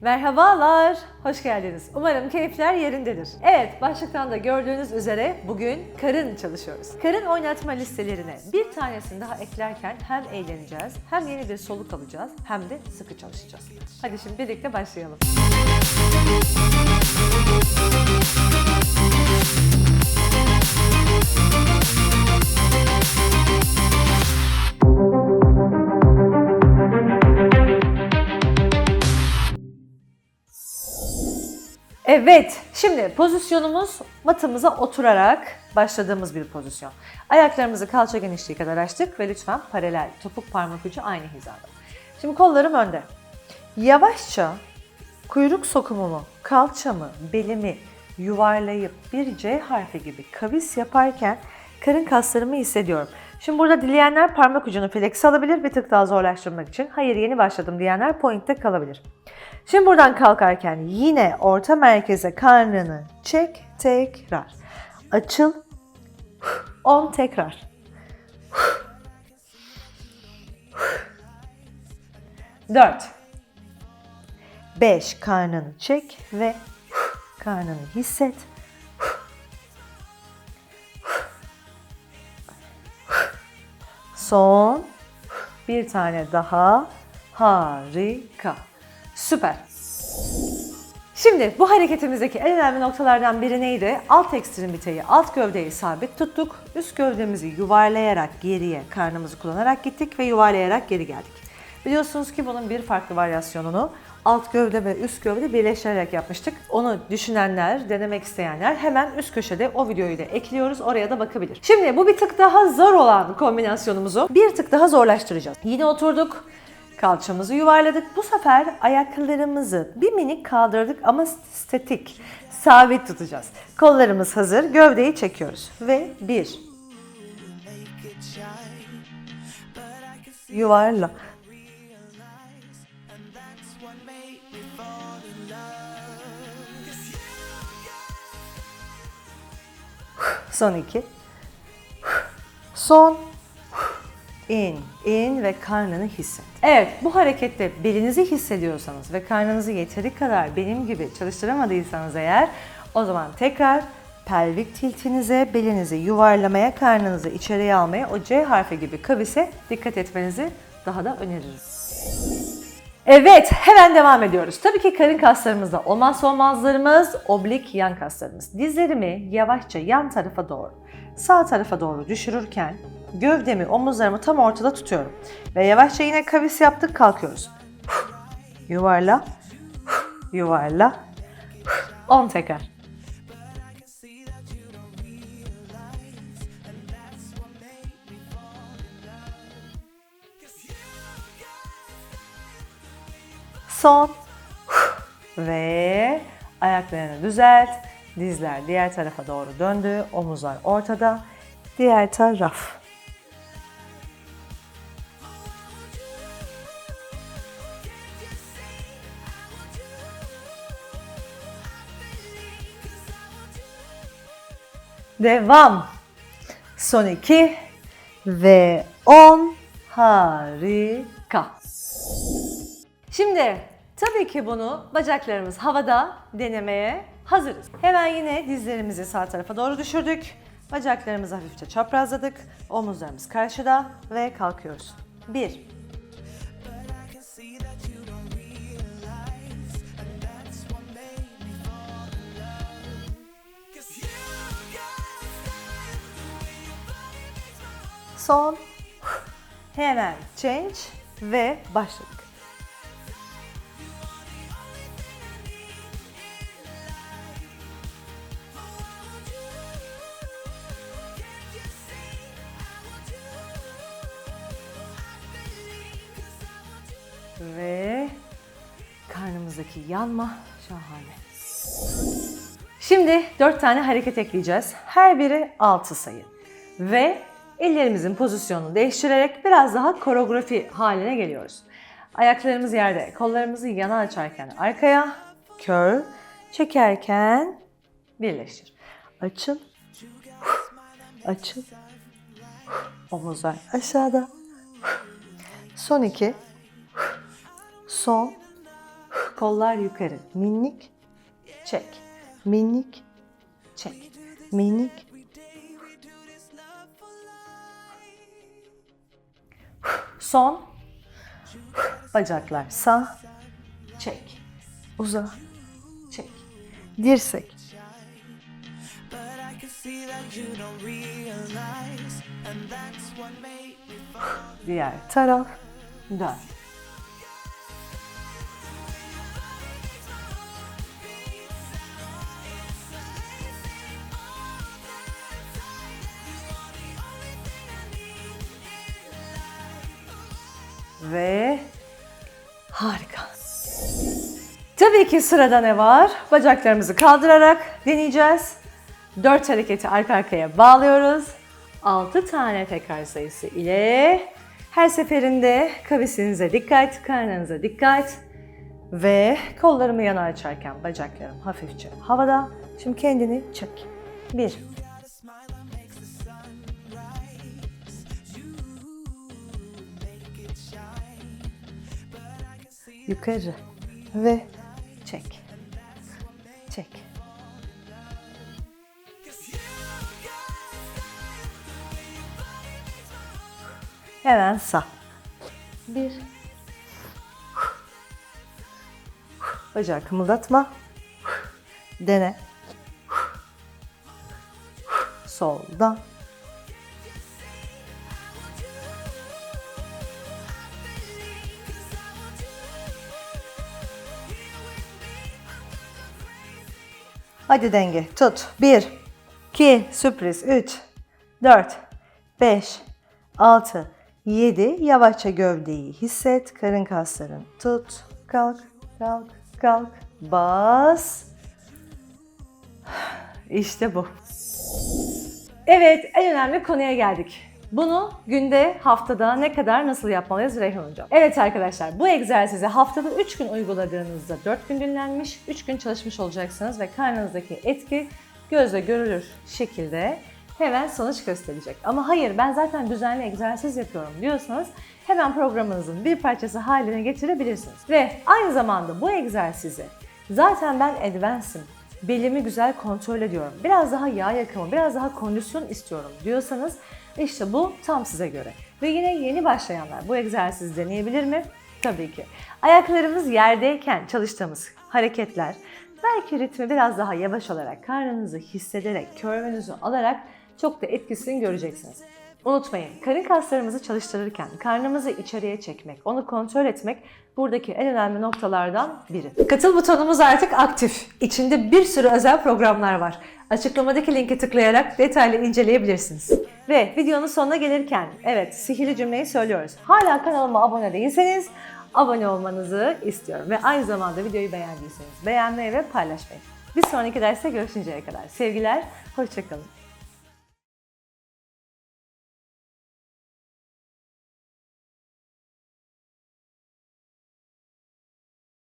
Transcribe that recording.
Merhabalar, hoş geldiniz. Umarım keyifler yerindedir. Evet, başlıktan da gördüğünüz üzere bugün karın çalışıyoruz. Karın oynatma listelerine bir tanesini daha eklerken hem eğleneceğiz, hem yeni bir soluk alacağız, hem de sıkı çalışacağız. Hadi şimdi birlikte başlayalım. Evet, şimdi pozisyonumuz matımıza oturarak başladığımız bir pozisyon. Ayaklarımızı kalça genişliği kadar açtık ve lütfen paralel, topuk parmak ucu aynı hizada. Şimdi kollarım önde. Yavaşça kuyruk sokumumu, kalçamı, belimi yuvarlayıp bir C harfi gibi kavis yaparken karın kaslarımı hissediyorum. Şimdi burada dileyenler parmak ucunu flex alabilir bir tık daha zorlaştırmak için. Hayır yeni başladım diyenler point'te kalabilir. Şimdi buradan kalkarken yine orta merkeze karnını çek tekrar. Açıl. 10 tekrar. 4 5 karnını çek ve karnını hisset. Son bir tane daha. Harika. Süper. Şimdi bu hareketimizdeki en önemli noktalardan biri neydi? Alt ekstremiteyi, alt gövdeyi sabit tuttuk. Üst gövdemizi yuvarlayarak geriye, karnımızı kullanarak gittik ve yuvarlayarak geri geldik. Biliyorsunuz ki bunun bir farklı varyasyonunu alt gövde ve üst gövde birleştirerek yapmıştık. Onu düşünenler, denemek isteyenler hemen üst köşede o videoyu da ekliyoruz. Oraya da bakabilir. Şimdi bu bir tık daha zor olan kombinasyonumuzu bir tık daha zorlaştıracağız. Yine oturduk. Kalçamızı yuvarladık. Bu sefer ayaklarımızı bir minik kaldırdık ama statik, sabit tutacağız. Kollarımız hazır. Gövdeyi çekiyoruz. Ve bir. Yuvarla. Son iki. Son. İn, in ve karnını hisset. Evet, bu harekette belinizi hissediyorsanız ve karnınızı yeteri kadar benim gibi çalıştıramadıysanız eğer, o zaman tekrar pelvik tiltinize, belinizi yuvarlamaya, karnınızı içeriye almaya, o C harfi gibi kavise dikkat etmenizi daha da öneririm. Evet, hemen devam ediyoruz. Tabii ki karın kaslarımızda olmazsa olmazlarımız oblik yan kaslarımız. Dizlerimi yavaşça yan tarafa doğru, sağ tarafa doğru düşürürken gövdemi, omuzlarımı tam ortada tutuyorum. Ve yavaşça yine kavis yaptık, kalkıyoruz. Yuvarla, yuvarla. 10 tekrar. Son. Ve ayaklarını düzelt. Dizler diğer tarafa doğru döndü. Omuzlar ortada. Diğer taraf. Devam. Son iki ve on. Harika. Şimdi tabii ki bunu bacaklarımız havada denemeye hazırız. Hemen yine dizlerimizi sağ tarafa doğru düşürdük. Bacaklarımızı hafifçe çaprazladık. Omuzlarımız karşıda ve kalkıyoruz. Bir. Son. Hemen change ve başladık. Ve karnımızdaki yanma şahane. Şimdi 4 tane hareket ekleyeceğiz. Her biri 6 sayı. Ve ellerimizin pozisyonunu değiştirerek biraz daha koreografi haline geliyoruz. Ayaklarımız yerde, kollarımızı yana açarken arkaya, kör, çekerken birleştir. Açıl, açıl, omuzlar aşağıda. Son iki, son, Kollar yukarı. Minik. Çek. Minik. Çek. Minik. Son. Bacaklar sağ. Çek. Uza. Çek. Dirsek. But I can Ve harika. Tabii ki sırada ne var? Bacaklarımızı kaldırarak deneyeceğiz. 4 hareketi arka arkaya bağlıyoruz. 6 tane tekrar sayısı ile her seferinde kavisinize dikkat, karnınıza dikkat ve kollarımı yana açarken bacaklarım hafifçe havada. Şimdi kendini çek. 1 Yukarı ve çek. Çek. Hemen sağ. Bir. Bacağı kımıldatma. Dene. Soldan. Hadi denge. Tut. 1, 2, sürpriz. 3, 4, 5, 6, 7. Yavaşça gövdeyi hisset. Karın kasların tut. Kalk, kalk, kalk. Bas. İşte bu. Evet, en önemli konuya geldik. Bunu günde, haftada ne kadar nasıl yapmalıyız Reyhan Hocam? Evet arkadaşlar, bu egzersizi haftada 3 gün uyguladığınızda 4 gün dinlenmiş, 3 gün çalışmış olacaksınız ve karnınızdaki etki gözle görülür şekilde hemen sonuç gösterecek. Ama hayır ben zaten düzenli egzersiz yapıyorum diyorsanız hemen programınızın bir parçası haline getirebilirsiniz. Ve aynı zamanda bu egzersizi zaten ben advance'ım, belimi güzel kontrol ediyorum, biraz daha yağ yakımı, biraz daha kondisyon istiyorum diyorsanız işte bu tam size göre. Ve yine yeni başlayanlar bu egzersizi deneyebilir mi? Tabii ki. Ayaklarımız yerdeyken çalıştığımız hareketler belki ritmi biraz daha yavaş olarak karnınızı hissederek, körvünüzü alarak çok da etkisini göreceksiniz. Unutmayın, karın kaslarımızı çalıştırırken karnımızı içeriye çekmek, onu kontrol etmek buradaki en önemli noktalardan biri. Katıl butonumuz artık aktif. İçinde bir sürü özel programlar var. Açıklamadaki linke tıklayarak detaylı inceleyebilirsiniz. Ve videonun sonuna gelirken, evet sihirli cümleyi söylüyoruz. Hala kanalıma abone değilseniz abone olmanızı istiyorum. Ve aynı zamanda videoyu beğendiyseniz beğenmeyi ve paylaşmayı. Bir sonraki derste görüşünceye kadar sevgiler, hoşçakalın.